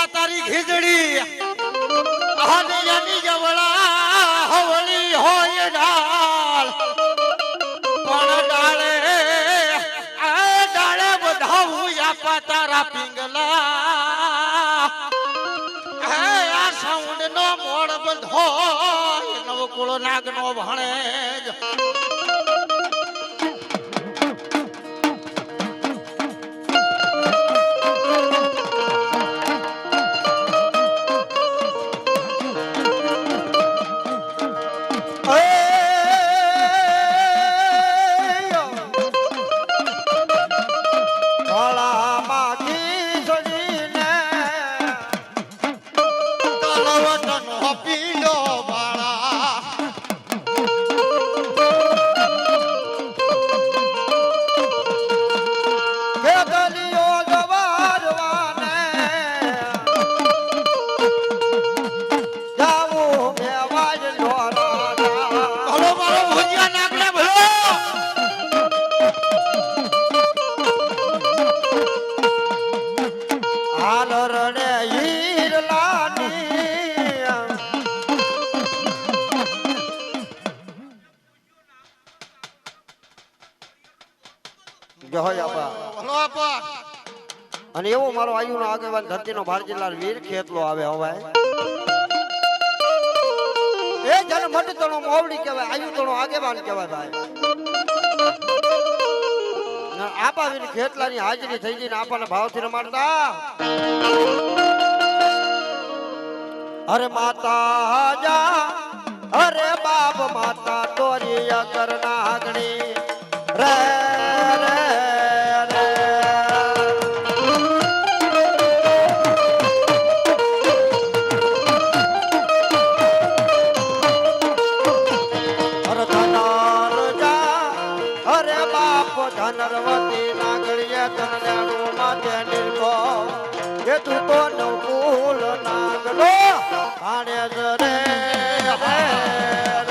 રૂપા તારી ખીજડી એની જવળા હવળી હોય ડાળ. પણ ડાળે ડાળે બધાવું આપા તારા પિંગલા. હે, આ સાઉન્ડ નો મોડ બધો નવકુળ નાગ નો ભણે આગેવાન ધરતીનો ભારત જિલ્લા વીર ખેતલો આવે હવે એ જન મટ તણો મોવડી કહેવાય આયુ તણો આગેવાન કહેવાય ભાઈ. ના, આપા વીર ખેતલાની હાજરી થઈ જઈને આપણને ભાવથી રમાડતા. અરે માતા જા અરે બાપ માતા તોરી અગર નાગણી રે જા બાપ, ધનરવતી નાગળીએ ધનડાનું માથે નિર્ભો એ તું તો નવકુલ નાગલો આણે રે, હે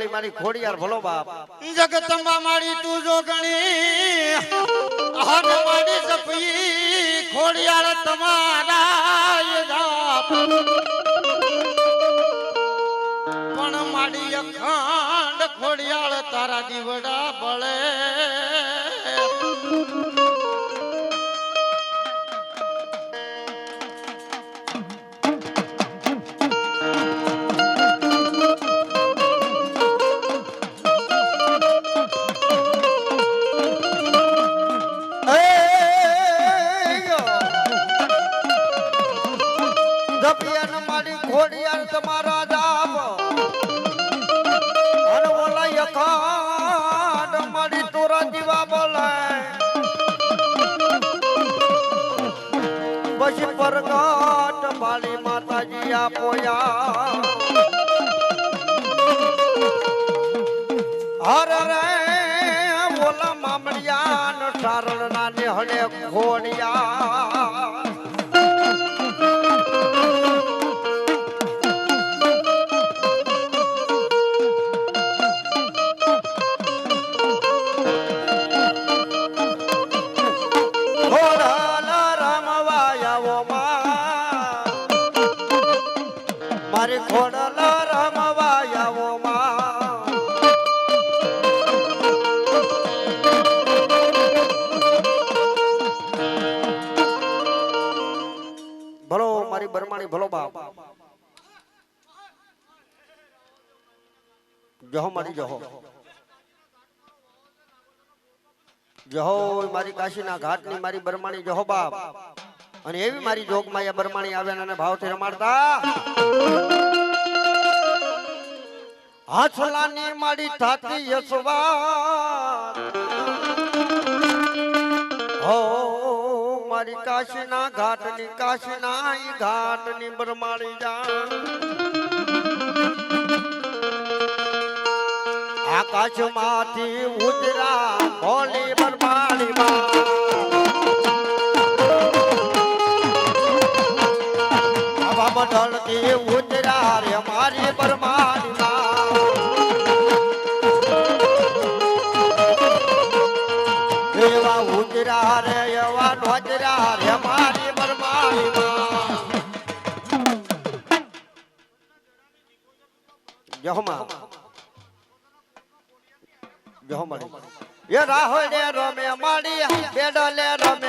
ધાબળિયાળી મારી ખોડિયાર ભલો બાપ. જગતંબા માળી તું જો ગણી. હન મારી સપી ખોડિયાર તમારા. પણ મારી અખંડ ખોડિયાળ તારા દીવડા બળે. પછી પરગટ મારી માતાજી આપોયા. જહો મારી જહો જહો મારી કાશીના ઘાટની મારી બરમાણી જહો બાપ. અને એવી મારી જોગમાં એ બરમાણી આવ્યા અને ભાવથી રમાડતા. હાથલાની મારી થાતી યશવા હો મારી કાશીના ઘાટની કાશીના ઘાટની બરમાણી જા આકાશમાંથી ઉતરા ભોલી હવા મંડળથી એ રાહોડે રમે માડી બેડલે રમે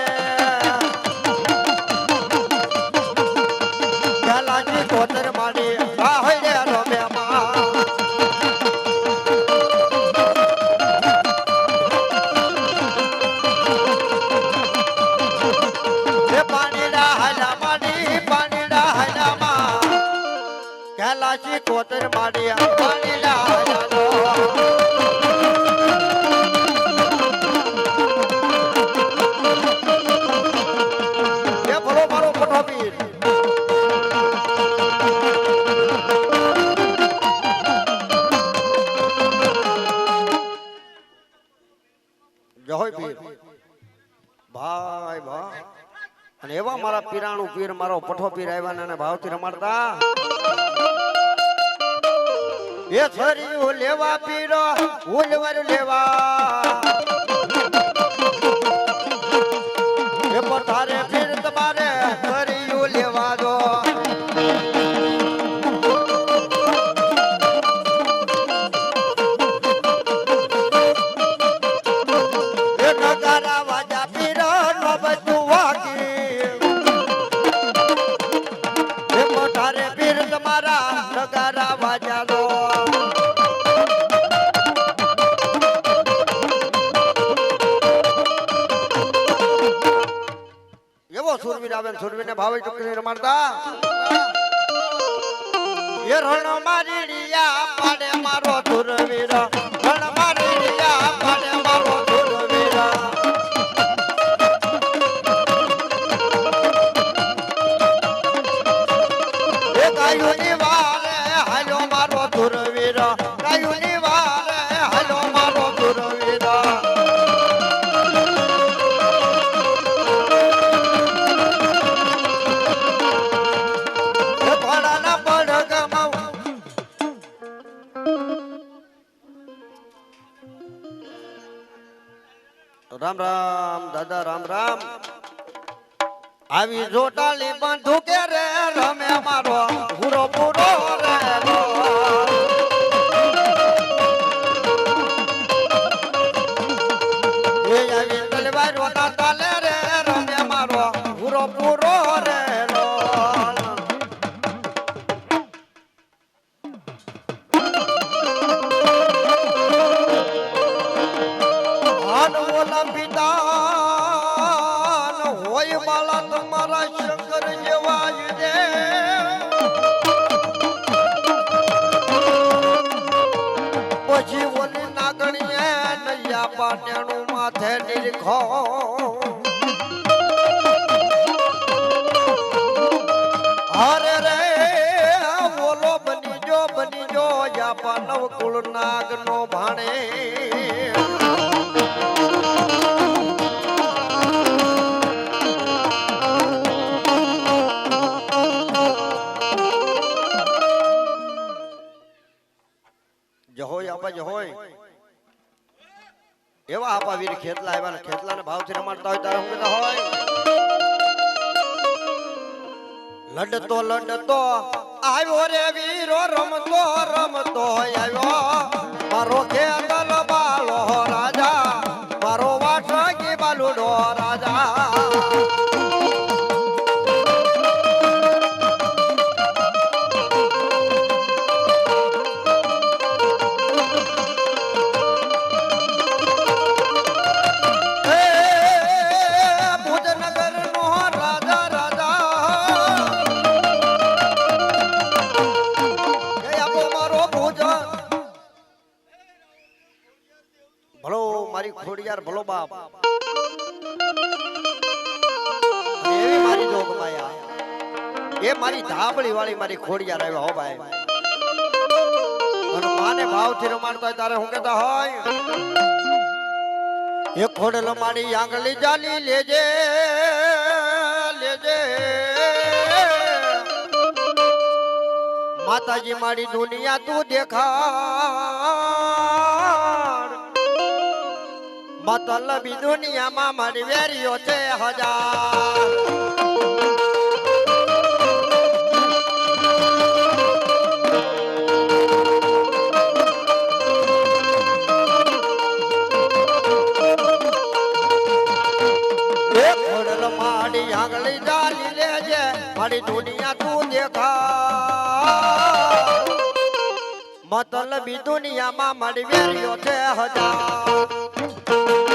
જય પીર ભાઈ ભાઈ. અને એવા મારા પીરાણું પીર, મારો પઠો પીર આવ્યા ને ભાવથી રમાડતા. એ છરી લેવા પીરો, ઉલવર લેવા. રામ રામ. આવી જોટાલી બંધુકે રે રમે મારો પૂરો પૂરો હરે રે બોલો બની જો બની જો જાપા નવ કુળ નાગ નો ભાણે જહોય આપા જહોય એવા આપા વીર ખેતલા આવ્યા ખેતલા ને ભાવથી રમાડતા હોય ત્યારે હું હોય. લડતો લડતો, આવ્યો રે વીરો, રમતો રમતો, આવ્યો. મારો ખેતર વાળી મારી ખોડિયાર આવ્યા હો ભાઈ. અને માને ભાવથી રમાડતો હોય તારે હું કહેતા હોય? એ ખોડલ મારી આંગળી જાલી લેજે લેજે. માતાજી મારી દુનિયા તું દેખાડ. મતલબી દુનિયામાં મારી વેરીઓ છે હજાર. મારી દુનિયા તું દેખા. મતલબી દુનિયામાં મારી વેરીઓ છે હજાર.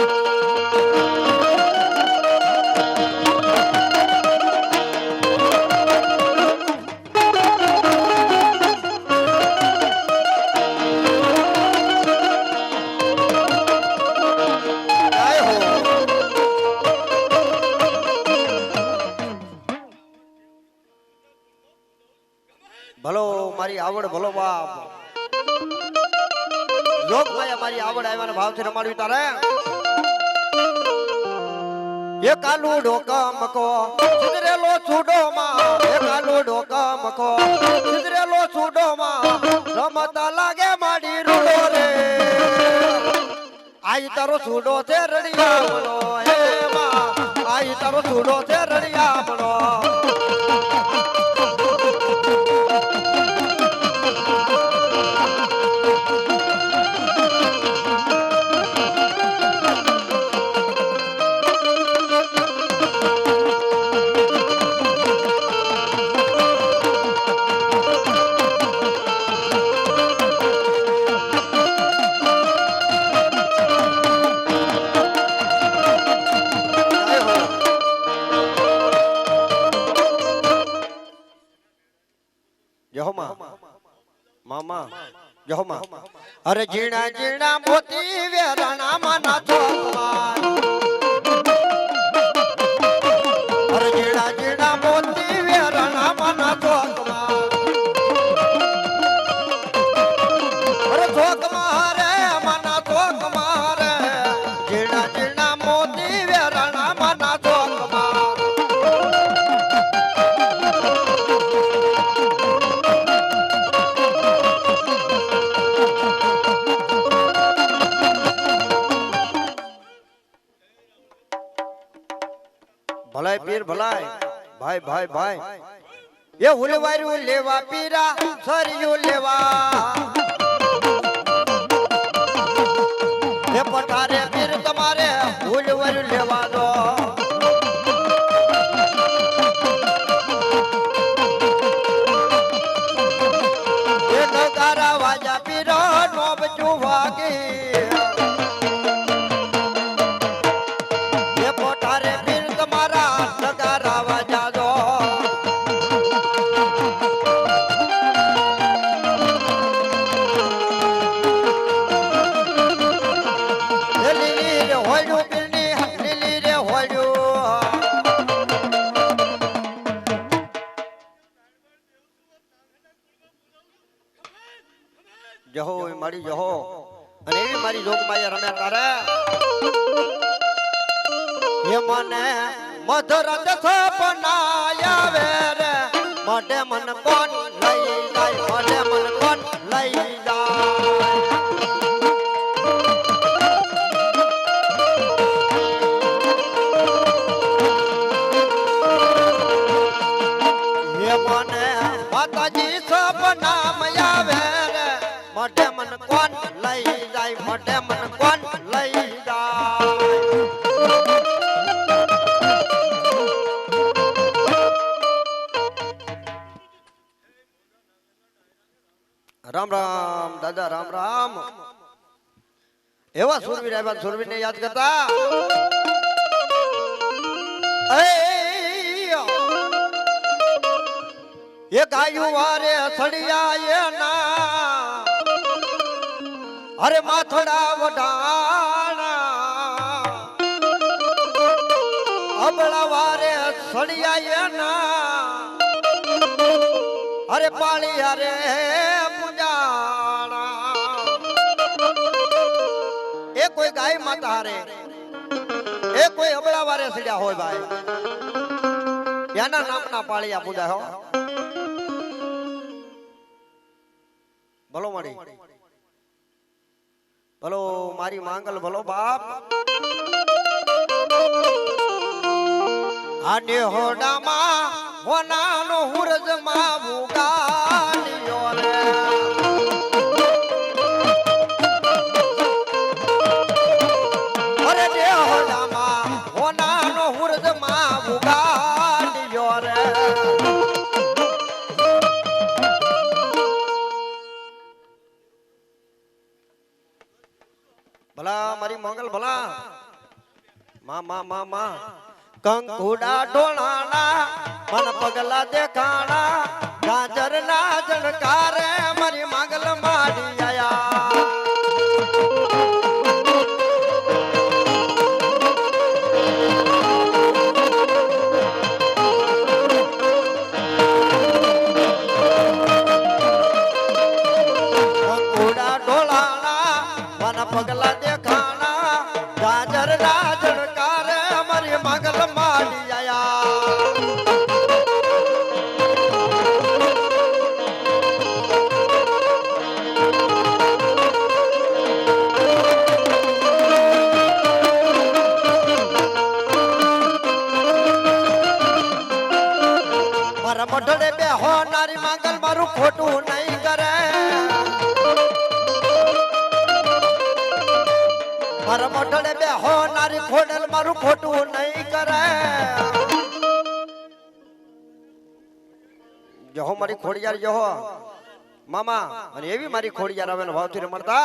ભલો મારી આવડ, ભલો બાપ. લોક માયા મારી આવડ આવ્યાના ભાવથી રમાડવી તારે. એ કાલુ ડોકમકો સુધરેલો છૂડોમાં એ કાલુ ડોકમકો સુધરેલો છૂડોમાં રમતા લાગે માડી રૂડો રે. આઈ તારો છૂડો છે રડિયામણો હે માં આઈ તારો છૂડો છે રડિયામણો જહો માં મામા જહો માં અરે જીણા જીણા મોતી વેરણા માના ચોકમાં ભલાય. ભાઈ ભાઈ ભાઈ. એ ઉલવાર્યું લેવા પીરા સરિયું લેવા. એ પઠારે પીર તમારે ઉલવાર્યું લેવા દો એ નગારા વાજા પીરો નોબ ચુવાગી રમ્યા તારે એ મને મધરત સપનાયા રે. મઢે મન કોણ લઈ જાય? મોઢે મન કોણ લઈ જાય? મને માતાજી સપનામાં આવે મઢે મન કોણ લઈ જાય? મઢે મન દાદા, રામ રામ. એવા સુરવીર આવ્યા સુરવીર ને યાદ કરતા. એ ગાયું વારે સળિયા એના અરે માથડા વઢાણા. અબળા વારે સળિયા ના. અરે પાળી અરે માતા હારે. એ કોઈ અબળા વારે સડ્યા હોય ભાઈ. એના નામના પાળિયા પૂજા, હો. ભલો મળી. ભલો, મારી માંગલ, ભલો બાપ. આને હોડામાં હોનાનો હુરજમાં ભૂગાલિયો મંગલ ભલા. મા મા મા મા. કંકુડા ઢોળાણા મન પગલા દેખાણા ગાજર ના જણકારે હોનારી માંગલ મારું ખોટું નહીં કરે. મારા મોઢડે બે હોનારી ખોડેલ મારું ખોટું નહીં કરે. જહો મારી ખોડિયાર જહો મામા અને એવી મારી ખોડિયાર આવે ને ભાવથી રમણતા